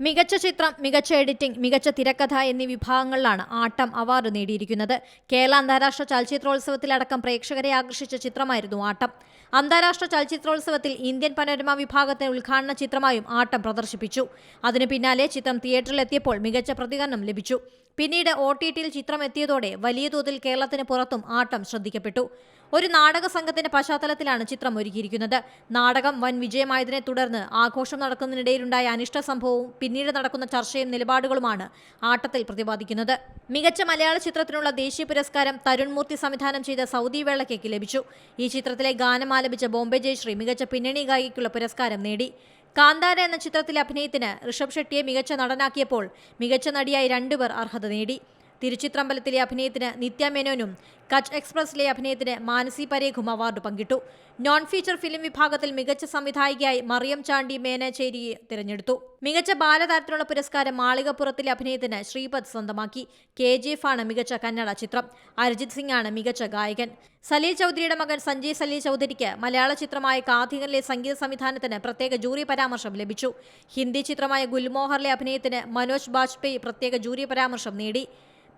മികച്ച ചിത്രം മികച്ച എഡിറ്റിംഗ് മികച്ച തിരക്കഥ എന്നീ വിഭാഗങ്ങളിലാണ് ആട്ടം അവാർഡ് നേടിയിരിക്കുന്നത്. കേരള അന്താരാഷ്ട്ര ചലച്ചിത്രോത്സവത്തിലടക്കം പ്രേക്ഷകരെ ആകർഷിച്ച ചിത്രമായിരുന്നു ആട്ടം. അന്താരാഷ്ട്ര ചലച്ചിത്രോത്സവത്തിൽ ഇന്ത്യൻ പനോരമ വിഭാഗത്തിന് ഉദ്ഘാടന ചിത്രമായും ആട്ടം പ്രദർശിപ്പിച്ചു. അതിനു പിന്നാലെ ചിത്രം തിയേറ്ററിലെത്തിയപ്പോൾ മികച്ച പ്രതികരണം ലഭിച്ചു. പിന്നീട് ഒ ടി ടിയിൽ ചിത്രം എത്തിയതോടെ വലിയ തോതിൽ കേരളത്തിന് പുറത്തും ആട്ടം ശ്രദ്ധിക്കപ്പെട്ടു. ഒരു നാടക സംഘത്തിന്റെ പശ്ചാത്തലത്തിലാണ് ചിത്രം ഒരുക്കിയിരിക്കുന്നത്. നാടകം വൻ വിജയമായതിനെ തുടർന്ന് ആഘോഷം നടക്കുന്നതിനിടയിലുണ്ടായ അനിഷ്ട സംഭവവും പിന്നീട് നടക്കുന്ന ചർച്ചയും നിലപാടുകളുമാണ് ആട്ടത്തിൽ പ്രതിപാദിക്കുന്നത്. മികച്ച മലയാള ചിത്രത്തിനുള്ള ദേശീയ പുരസ്കാരം തരുൺമൂർത്തി സംവിധാനം ചെയ്ത സൗദി വെള്ളക്കേക്ക് ലഭിച്ചു. ഈ ചിത്രത്തിലെ ഗാനം ആലപിച്ച ബോംബെ ജയശ്രീ മികച്ച പിന്നണി ഗായികയ്ക്കുള്ള പുരസ്കാരം നേടി. കാന്താര എന്ന ചിത്രത്തിലെ അഭിനയത്തിന് ഋഷഭ് ഷെട്ടിയെ മികച്ച നടനാക്കിയപ്പോൾ മികച്ച നടിയായി രണ്ടുപേർ അർഹത നേടി. തിരുച്ചിത്രമ്പലത്തിലെ അഭിനയത്തിന് നിത്യ മേനോനും കച്ച് എക്സ്പ്രസിലെ അഭിനയത്തിന് മാനസി പരേഖും അവാർഡ് പങ്കിട്ടു. നോൺ ഫീച്ചർ ഫിലിം വിഭാഗത്തിൽ മികച്ച സംവിധായികയായി മറിയം ചാണ്ടി മേനച്ചേരിയെ തിരഞ്ഞെടുത്തു. മികച്ച ബാലതാരത്തിനുള്ള പുരസ്കാരം മാളികപ്പുറത്തിലെ അഭിനയത്തിന് ശ്രീപദ് സ്വന്തമാക്കി. കെ ജി എഫ് ആണ് മികച്ച കന്നഡ ചിത്രം. അരിജിത് സിംഗ് ആണ് മികച്ച ഗായകൻ. സലീൽ ചൗധരിയുടെ മകൻ സഞ്ജയ് സലീൽ ചൗധരിക്ക് മലയാള ചിത്രമായ കാഥികനിലെ സംഗീത സംവിധാനത്തിന് പ്രത്യേക ജൂറി പരാമർശം ലഭിച്ചു. ഹിന്ദി ചിത്രമായ ഗുൽമോഹറിലെ അഭിനയത്തിന് മനോജ് ബാജ്പേയി പ്രത്യേക ജൂറി പരാമർശം നേടി.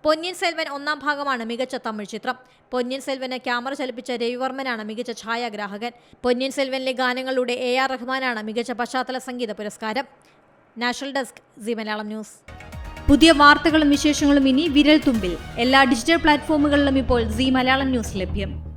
പൊന്നിയൻ സെൽവൻ ഒന്നാം ഭാഗമാണ് മികച്ച തമിഴ് ചിത്രം. പൊന്നിയൻ സെൽവന് ക്യാമറ ചലിപ്പിച്ച രവിവർമ്മനാണ് മികച്ച ഛായാഗ്രാഹകൻ. പൊന്നിയൻ സെൽവനിലെ ഗാനങ്ങളുടെ എ ആർ റഹ്മാനാണ് മികച്ച പശ്ചാത്തല സംഗീത പുരസ്കാരം. National desk Zee Malayalam news. പുതിയ വാർത്തകളും വിശേഷങ്ങളും ഇനി വിരൽ തുമ്പിൽ. എല്ലാ ഡിജിറ്റൽ പ്ലാറ്റ്ഫോമുകളിലും ഇപ്പോൾ സി മലയാളം ന്യൂസ് ലഭ്യം.